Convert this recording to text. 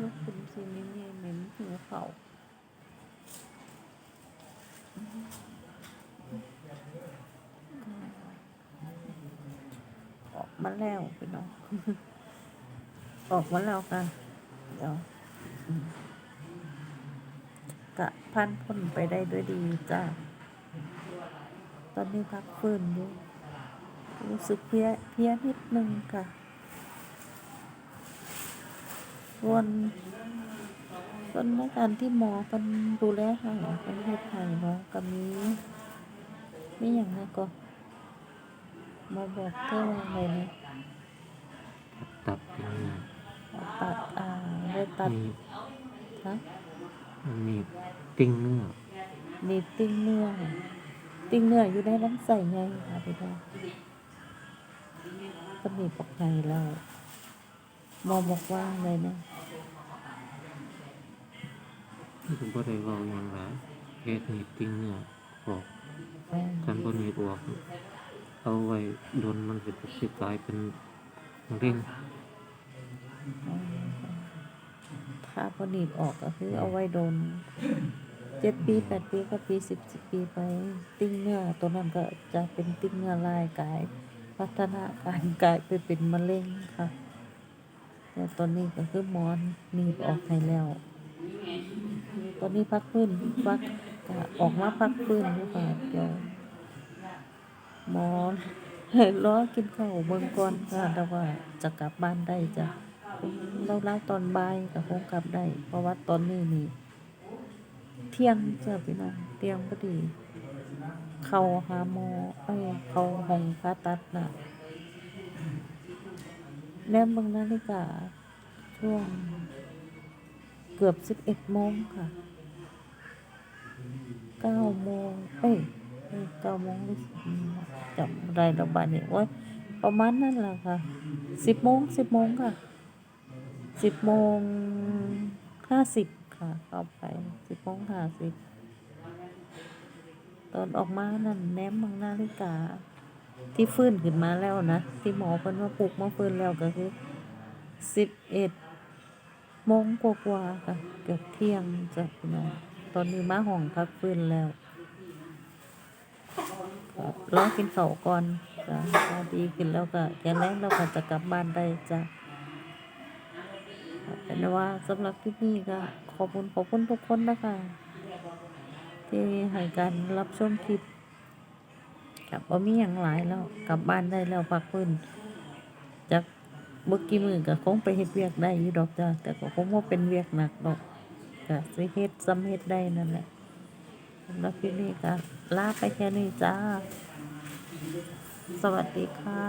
ยกขึ้นสิมีเมียเหม็นหิวเขาออกมาแล้วพี่น้องออกมาแล้วค่ะเดี๋ยวกะพันพ้นไปได้ด้วยดีจ้าตอนนี้พักฟื้นอยู่รู้สึกเพลียเพียนิดนึงค่ะ ส่วน ส่วนในการที่หมอเป็นดูแลให้เป็นเฮ็ดให้เนาะก็มีมีอย่างไรก็หมอบอกเธอว่าไงนะตับเป็นเนื้อตัดอ่าได้ตัดมีฮะมันมีติ้งเนื้อมีติ้งเนื้อติ้งเนื้ออยู่ในลำไส้ไงค่ะพี่น้องก็มีปอกไงแล้วห มอบอกว่าไงนะคือบ่ได้เว้าหยังหลายเฮ็ดนี่ติ้งเนื้อออกอืมคันบ่นี้ออกเอาไว้โดนมันก็จะสิกลายเป็นมะเร็งถ้าพอหนีบออกก็คือเอาไว้โดนเจ็ดปีแปดปีก็ปีสิบสิบปีไป ติ้งเนื้อตัวนั้นก็จะเป็นติ้งเนื้อลายกาย พัฒนาการกลายไปเป็นมะเร็งค่ะ แต่ตอนนี้ก็คือหมอนหนีบออกให้แล้ว ตอนนี้พักพื้นพักออกมาพักพื้นอยู่ค่ะเดี๋ยวหมอนรอกินข้าวเบิ่งก่อนค่ะแต่ว่าจะกลับบ้านได้จ้ะเราเล่าตอนบ่ายก็คงกลับได้ เพราะว่าตอนนี้นี่เที่ยงจ้ะพี่น้องเที่ยงพอดี เข้าหาหมอไปเข้าห้องผ่าตัดน่ะ แนมเบางนาฬิกาช่วงเกือบสิบเอ็ดโมงค่ะเก้าโมงเอ้ยเก้าโมงหรือจำได้ดอกบานเนี่ยโอ้ยประมาณนั้นแหละค่ะสิบโมงสิบโมงค่ะสิบโมงห้าสิบค่ะเข้าไปสิบโมงห้าสิบตอนออกมานั่นแนมบางนาฬิกา ที่ฟื้นขึ้นมาแล้วนะ ที่หมอเพิ่นว่าปลุกมาฟื้นแล้วก็คือสิบเอ็ดโมงกว่าๆค่ะเกือบเที่ยงจ้ะพี่น้องตอนนี้มาห้องพักฟื้นแล้วก็รอกินข้าวก่อนจ้ะถ้าดีขึ้นแล้วก็แข็งแรงแล้วก็จะกลับบ้านได้จ้ะเป็นว่าสำหรับที่นี่ก็ขอบคุณขอบคุณทุกคนนะคะ ที่ให้การรับชมคลิป กับว่ามีอย่างหลายแล้วกลับบ้านได้แล้วพักพื้นจากเมื่อกี้มือก็คงไปเฮ็ดเวียกได้อยู่ดอกจ้าแต่ก็คงว่าเป็นเวียกหนักดอกก็สิเฮ็ดซ้ำเฮ็ดได้นั่นแหละสำหรับที่นี่ก็ลาไปแค่นี้จ้า สวัสดีค่ะ